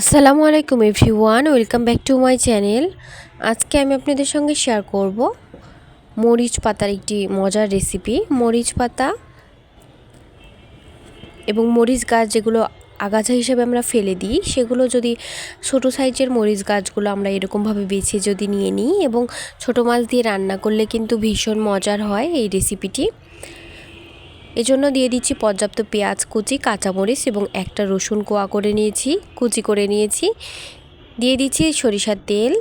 আসসালামু আলাইকুম everyone, welcome back to my channel. আজকে আমি আপনাদের সঙ্গে শেয়ার করব মরিচ পাতার একটি মজার রেসিপি। মরিচ পাতা এবং মরিচ গাছ যেগুলো আগাছা হিসেবে আমরা ফেলে দিই, সেগুলো যদি ছোট সাইজের মরিচ গাছগুলো আমরা এরকমভাবে বেছে যদি নিয়ে নিই এবং ছোট মাছ দিয়ে রান্না করলে কিন্তু ভীষণ মজার হয় এই রেসিপিটি। এজন্য দিয়ে দিচ্ছি পর্যাপ্ত পেঁয়াজ, কুচি, কাঁচামরিচ এবং একটা রসুন কোয়া করে নিয়েছি, কুচি করে নিয়েছি। দিয়ে দিচ্ছি সরিষার তেল।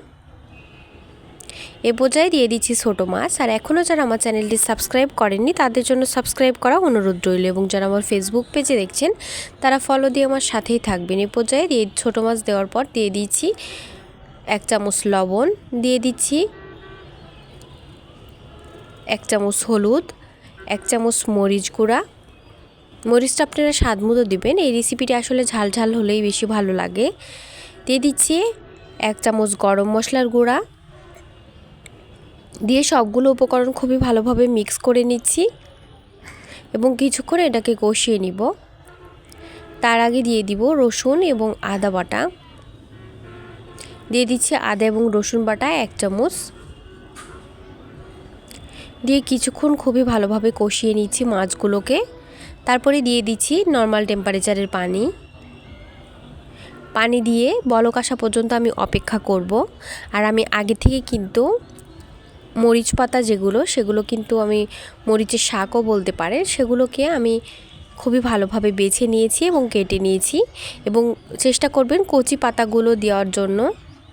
এ পর্যায়ে দিয়ে দিচ্ছি ছোটো মাছ। আর এখনও যারা আমার চ্যানেলটি সাবস্ক্রাইব করেননি, তাদের জন্য সাবস্ক্রাইব করা অনুরোধ রইল এবং যারা আমার ফেসবুক পেজে দেখছেন, তারা ফলো দিয়ে আমার সাথেই থাকবেন। এ পর্যায়ে দিয়ে ছোটো মাছ দেওয়ার পর দিয়ে দিচ্ছি এক চামচ লবণ, দিয়ে দিচ্ছি এক চামচ হলুদ এক চামচ মরিচ গুঁড়া। মরিচটা আপনারা স্বাদ মতো দেবেন। এই রেসিপিটি আসলে ঝাল ঝাল হলেই বেশি ভালো লাগে। দিয়ে দিচ্ছি এক চামচ গরম মশলার গুঁড়া। দিয়ে সবগুলো উপকরণ খুবই ভালোভাবে মিক্স করে নিচ্ছি এবং কিছুক্ষণ এটাকে কষিয়ে নিব। তার আগে দিয়ে দিব রসুন এবং আদা বাটা। দিয়ে দিচ্ছি আদা এবং রসুন বাটা এক চামচ। দিয়ে কিছুক্ষণ খুবই ভালোভাবে কষিয়ে নিচ্ছি মাছগুলোকে। তারপরে দিয়ে দিচ্ছি নর্মাল টেম্পারেচারের পানি। পানি দিয়ে বলক আসা পর্যন্ত আমি অপেক্ষা করব। আর আমি আগে থেকে কিন্তু মরিচ পাতা যেগুলো, সেগুলো কিন্তু আমি মরিচের শাকও বলতে পারে সেগুলোকে আমি খুবই ভালোভাবে বেছে নিয়েছি এবং কেটে নিয়েছি। এবং চেষ্টা করবেন কচি পাতাগুলো দেওয়ার জন্য,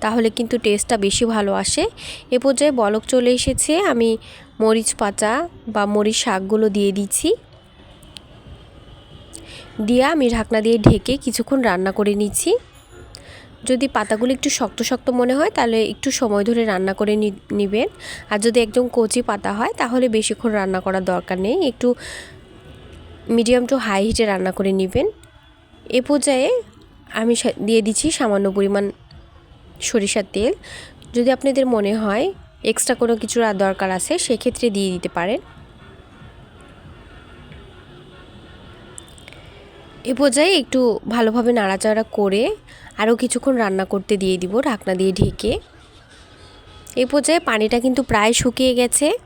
তাহলে কিন্তু টেস্টটা বেশি ভালো আসে। এ পর্যায়ে বলক চলে এসেছে, আমি মরিচ পাতা বা মরিচ শাকগুলো দিয়ে দিচ্ছি। দিয়ে আমি ঢাকনা দিয়ে ঢেকে কিছুক্ষণ রান্না করে নিচ্ছি। যদি পাতাগুলো একটু শক্ত শক্ত মনে হয়, তাহলে একটু সময় ধরে রান্না করে নেবেন। আর যদি একদম কচি পাতা হয়, তাহলে বেশিক্ষণ রান্না করার দরকার নেই। একটু মিডিয়াম টু হাই হিটে রান্না করে নেবেন। এ পর্যায়ে আমি দিয়ে দিচ্ছি সামান্য পরিমাণ সরিষার তেল। যদি আপনাদের মনে হয় এক্সট্রা কোনো কিছুর আর দরকার আছে, সেক্ষেত্রে দিয়ে দিতে পারেন। এ পর্যায়ে একটু ভালোভাবে নাড়াচাড়া করে আরও কিছুক্ষণ রান্না করতে দিয়ে দিব ঢাকনা দিয়ে ঢেকে। এই পর্যায়ে পানিটা কিন্তু প্রায় শুকিয়ে গেছে।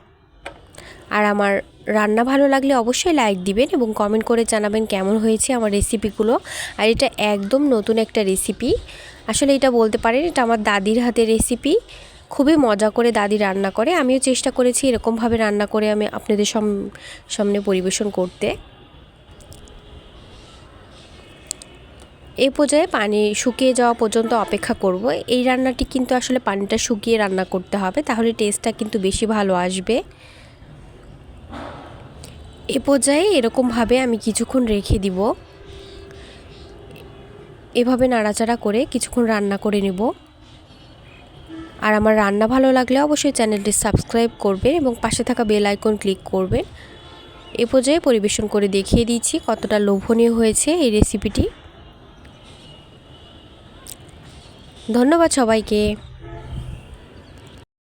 আর আমার রান্না ভালো লাগলে অবশ্যই লাইক দিবেন এবং কমেন্ট করে জানাবেন কেমন হয়েছে আমার রেসিপিগুলো। আর এটা একদম নতুন একটা রেসিপি। আসলে এটা বলতে পারেন এটা আমার দাদির হাতের রেসিপি। খুবই মজা করে দাদি রান্না করে। আমিও চেষ্টা করেছি এরকমভাবে রান্না করে আমি আপনাদের সামনে পরিবেশন করতে। এই পর্যায়ে পানি শুকিয়ে যাওয়া পর্যন্ত অপেক্ষা করব। এই রান্নাটি কিন্তু আসলে পানিটা শুকিয়ে রান্না করতে হবে, তাহলে টেস্টটা কিন্তু বেশি ভালো আসবে। এ পর্যায়ে এরকমভাবে আমি কিছুক্ষণ রেখে দিব। এভাবে নাড়াচাড়া করে কিছুক্ষণ রান্না করে নেব। আর আমার রান্না ভালো লাগলে অবশ্যই চ্যানেলটি সাবস্ক্রাইব করবেন এবং পাশে থাকা বেল আইকন ক্লিক করবেন। এ পর্যায়ে পরিবেশন করে দেখিয়ে দিচ্ছি কতটা লোভনীয় হয়েছে এই রেসিপিটি ধন্যবাদ সবাইকে।